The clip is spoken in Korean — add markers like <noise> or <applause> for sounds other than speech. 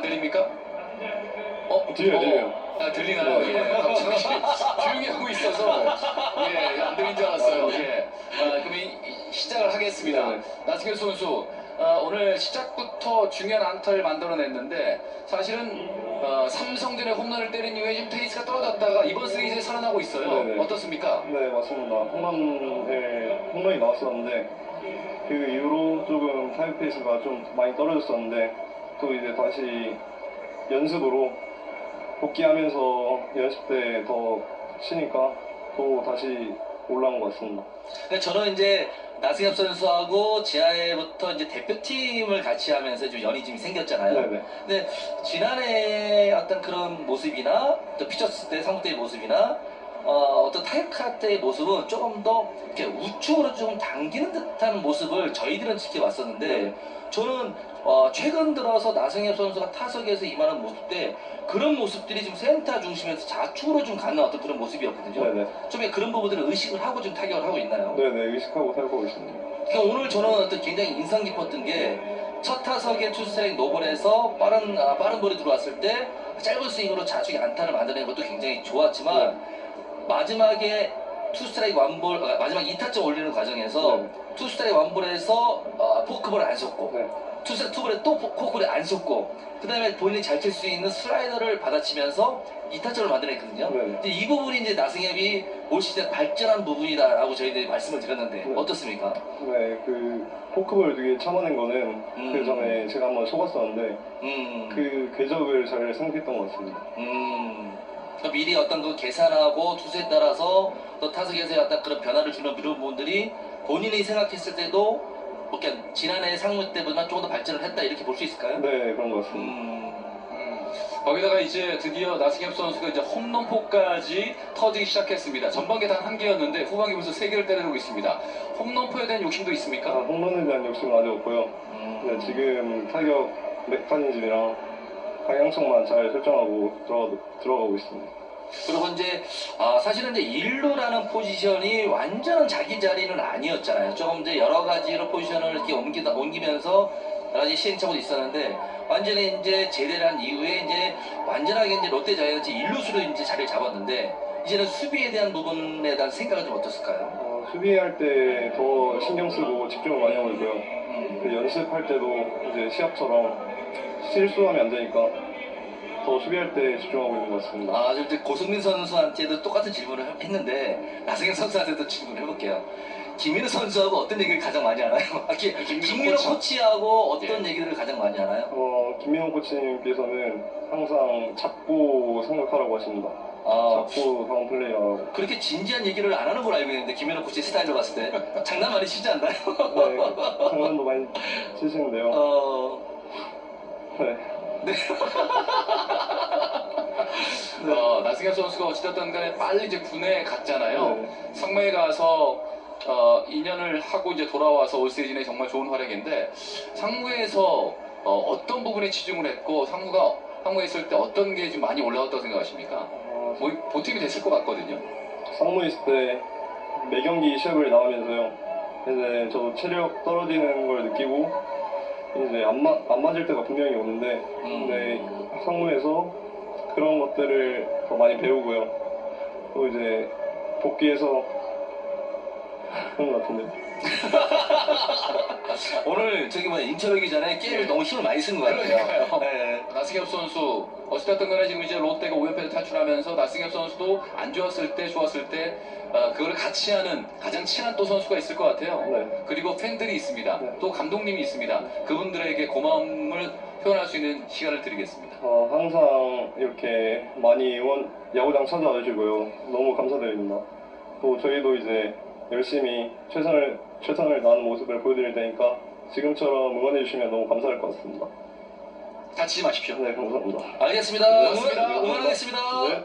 안 들립니까? 어, 들려요, 어, 들려요. 아, 들리나요? 네. 예. 갑자기 <laughs> 조용히 하고 있어서 예, 안 들린 줄 알았어요. 예. 아, 그럼 이, 이- 시작을 하겠습니다. 네. 나승현 선수, 어, 오늘 시작부터 중요한 안타를 만들어냈는데 사실은 어, 삼성전에 홈런을 때린 이후에 좀 페이스가 떨어졌다가 이번 시리즈에 살아나고 있어요. 네네. 어떻습니까? 네 맞습니다. 홈런에 홈런이 나왔었는데 그 이후로 조금 타임 페이스가 좀 많이 떨어졌었는데 또 이제 다시 연습으로 복귀하면서 연습 때 더 치니까 또 다시 올라온 것 같습니다. 근데 저는 이제 나승엽 선수하고 지하에부터 이제 대표팀을 같이 하면서 좀 연이 좀 생겼잖아요. 네네. 근데 지난해 어떤 그런 모습이나 또 피처스 때 상무 때의 모습이나 어, 어떤 타이카 때의 모습은 조금 더 이렇게 우측으로 조금 당기는 듯한 모습을 저희들은 지켜봤었는데 네. 저는 어, 최근 들어서 나승엽 선수가 타석에서 임하는 모습 때 그런 모습들이 좀 센터 중심에서 좌측으로 좀 가는 어떤 그런 모습이었거든요. 네네. 좀 그런 부분들을 의식을 하고 좀 타격을 하고 있나요? 네네 의식하고 살고 있습니다. 그러니까 오늘 저는 어떤 굉장히 인상 깊었던 게 첫 타석에 투스트라이크 노볼에서 빠른 아, 빠른 볼이 들어왔을 때 짧은 스윙으로 좌측에 안타를 만드는 것도 굉장히 좋았지만 마지막에 투스트라이크 완볼 아, 마지막 2타점 올리는 과정에서 네. 투스트라이크 완볼에서 어, 포크볼을 안 쏟고 네. 투스트라이크 투볼에 또 포- 포크볼을 안 쏟고 그 다음에 본인이 잘 칠 수 있는 슬라이더를 받아치면서 2타점을 만들어냈거든요. 네. 근데 이 부분이 이제 나승엽이 올 시즌 발전한 부분이다라고 저희들이 말씀을 드렸는데 네. 어떻습니까? 네, 그 포크볼 되게 참아낸 거는 음. 그 전에 제가 한번 속았었는데 음, 그 궤적을 잘 생각했던 것 같습니다. 음, 그러니까 미리 어떤 그 계산하고 투수에 따라서 또 타석에서의 어떤 그런 변화를 주는 이런 부분들이 본인이 생각했을 때도 뭐 지난해 상무 때보다 조금 더 발전을 했다 이렇게 볼 수 있을까요? 네, 그런 것 같습니다. 음, 음, 거기다가 이제 드디어 나승엽 선수가 이제 홈런포까지 터지기 시작했습니다. 전반기 단 한 개였는데 후반기 벌써 세 개를 때려내고 있습니다. 홈런포에 대한 욕심도 아, 있습니까? 홈런에 대한 욕심은 아직 없고요. 음. 네, 지금 타격 메커니즘이랑 방향성만 잘 설정하고 들어가, 들어가고 있습니다. 그리고 이제 아, 사실은 이제 일루라는 포지션이 완전한 자기 자리는 아니었잖아요. 조금 이제 여러 가지로 포지션을 이렇게 옮기다 옮기면서 여러 가지 시행착오도 있었는데 완전히 이제 제대를 한 이후에 이제 완전하게 이제 롯데 자이언츠 일루수로 이제 자리를 잡았는데 이제는 수비에 대한 부분에 대한 생각은 좀 어떻을까요? 어, 수비할 때 더 신경 쓰고 집중을 많이 하고 있고요. 음, 그 연습할 때도 이제 시합처럼 실수하면 안 되니까 더 수비할 때 집중하고 있는 것 같습니다. 아, 저 이제 고승민 선수한테도 똑같은 질문을 했는데 나승현 선수한테도 질문을 해볼게요. 김민우 선수하고 어떤 얘기를 가장 많이 하나요? <laughs> 아, 기, 김민우 김민우 코치. 코치하고 어떤 예. 얘기들을 가장 많이 하나요? 어, 김민호 코치님께서는 항상 잡고 생각하라고 하십니다. 아, 잡고 다운 플레이하라고. 그렇게 진지한 얘기를 안 하는 걸 알고 있는데 김민우 코치 스타일로 봤을 때 장난 많이 치지 않나요? 네, 장난도 많이 치시는데요. <laughs> 어, 네. <laughs> 어, 나승엽 선수가 어찌됐든 간에 빨리 이제 군에 갔잖아요. 네. 상무에 가서 어, 2년을 하고 이제 돌아와서 올 시즌에 정말 좋은 활약인데 상무에서 어, 떤 부분에 치중을 했고 상무가 상무에 있을 때 어떤 게 좀 많이 올라왔다고 생각하십니까? 어, 뭐, 보탬이 됐을 것 같거든요. 상무에 있을 때 매경기 시합을 나가면서요. 이제 저도 체력 떨어지는 걸 느끼고 이제 안, 마, 안 맞을 때가 분명히 오는데 음. 근데 상무에서 그런 것들을 더 많이 배우고요. 또 이제 복귀해서 그런 것 같은데. <laughs> 오늘 저기 뭐 인터뷰하기 전에 게임을 네. 너무 힘을 많이 쓴 것 같아요. 그러니까요. 네. 나승엽 선수 어찌됐든 간에 지금 이제 롯데가 5연패를 탈출하면서 나승엽 선수도 안 좋았을 때 좋았을 때 어, 그걸 같이 하는 가장 친한 또 선수가 있을 것 같아요. 네. 그리고 팬들이 있습니다. 네. 또 감독님이 있습니다. 그분들에게 고마움을 표현할 수 있는 시간을 드리겠습니다. 어, 항상 이렇게 많이 응원, 야구장 찾아와 주시고요. 너무 감사드립니다. 또 저희도 이제 열심히 최선을, 최선을 다하는 모습을 보여드릴 테니까 지금처럼 응원해 주시면 너무 감사할 것 같습니다. 다치지 마십시오. 네, 감사합니다. 알겠습니다. 고맙습니다. 응원, 응원하겠습니다. 네.